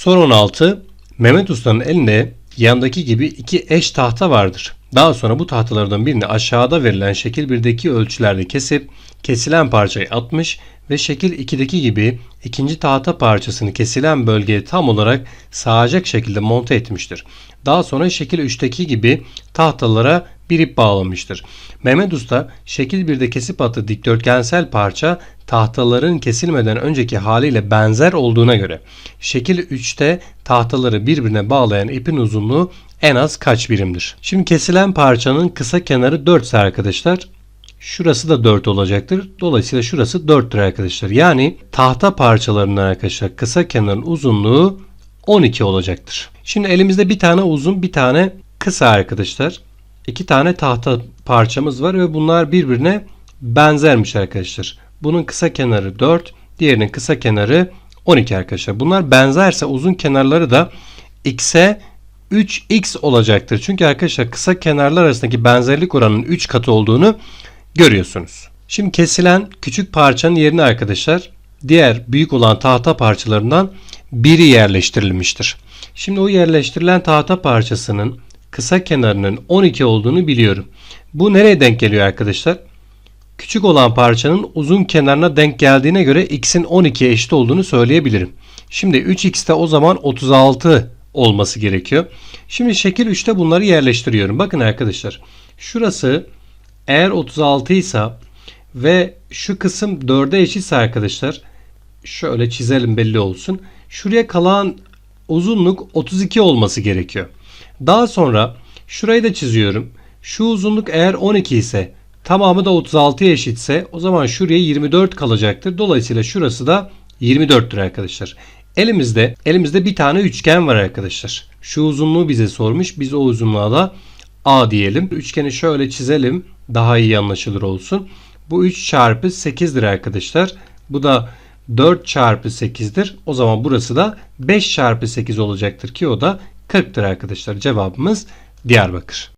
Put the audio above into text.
Soru 16. Mehmet Usta'nın elinde yandaki gibi iki eş tahta vardır. Daha sonra bu tahtalardan birini aşağıda verilen şekil 1'deki ölçülerde kesip kesilen parçayı atmış ve şekil 2'deki gibi ikinci tahta parçasını kesilen bölgeye tam olarak sağacak şekilde monte etmiştir. Daha sonra şekil 3'teki gibi tahtalara bir ip bağlamıştır. Mehmet Usta şekil 1'de kesip attığı dikdörtgensel parça tahtaların kesilmeden önceki haliyle benzer olduğuna göre şekil 3'te tahtaları birbirine bağlayan ipin uzunluğu en az kaç birimdir? Şimdi kesilen parçanın kısa kenarı 4 ise arkadaşlar Şurası da 4 olacaktır. Dolayısıyla şurası 4'tür arkadaşlar. Yani tahta parçalarının arkadaşlar kısa kenarın uzunluğu 12 olacaktır. Şimdi elimizde bir tane uzun bir tane kısa arkadaşlar. İki tane tahta parçamız var ve bunlar birbirine benzermiş arkadaşlar. Bunun kısa kenarı 4, diğerinin kısa kenarı 12 arkadaşlar. Bunlar benzerse uzun kenarları da x'e 3x olacaktır. Çünkü arkadaşlar kısa kenarlar arasındaki benzerlik oranının 3 katı olduğunu görüyorsunuz. Şimdi kesilen küçük parçanın yerine arkadaşlar diğer büyük olan tahta parçalarından biri yerleştirilmiştir. Şimdi o yerleştirilen tahta parçasının kısa kenarının 12 olduğunu biliyorum. Bu nereye denk geliyor arkadaşlar? Küçük olan parçanın uzun kenarına denk geldiğine göre x'in 12'ye eşit olduğunu söyleyebilirim. Şimdi 3x'te o zaman 36 olması gerekiyor. Şimdi şekil 3'te bunları yerleştiriyorum. Bakın arkadaşlar. Şurası eğer 36 ise ve şu kısım 4'e eşitse arkadaşlar şöyle çizelim belli olsun. Şuraya kalan uzunluk 32 olması gerekiyor. Daha sonra şurayı da çiziyorum. Şu uzunluk eğer 12 ise tamamı da 36'ya eşitse o zaman şuraya 24 kalacaktır. Dolayısıyla şurası da 24'tür arkadaşlar. Elimizde elimizde bir tane üçgen var arkadaşlar. Şu uzunluğu bize sormuş. Biz o uzunluğa da A diyelim. Üçgeni şöyle çizelim. Daha iyi anlaşılır olsun. Bu 3 çarpı 8'dir arkadaşlar. Bu da 4 çarpı 8'dir. O zaman burası da 5 çarpı 8 olacaktır ki o da 40'tır arkadaşlar. Cevabımız Diyarbakır.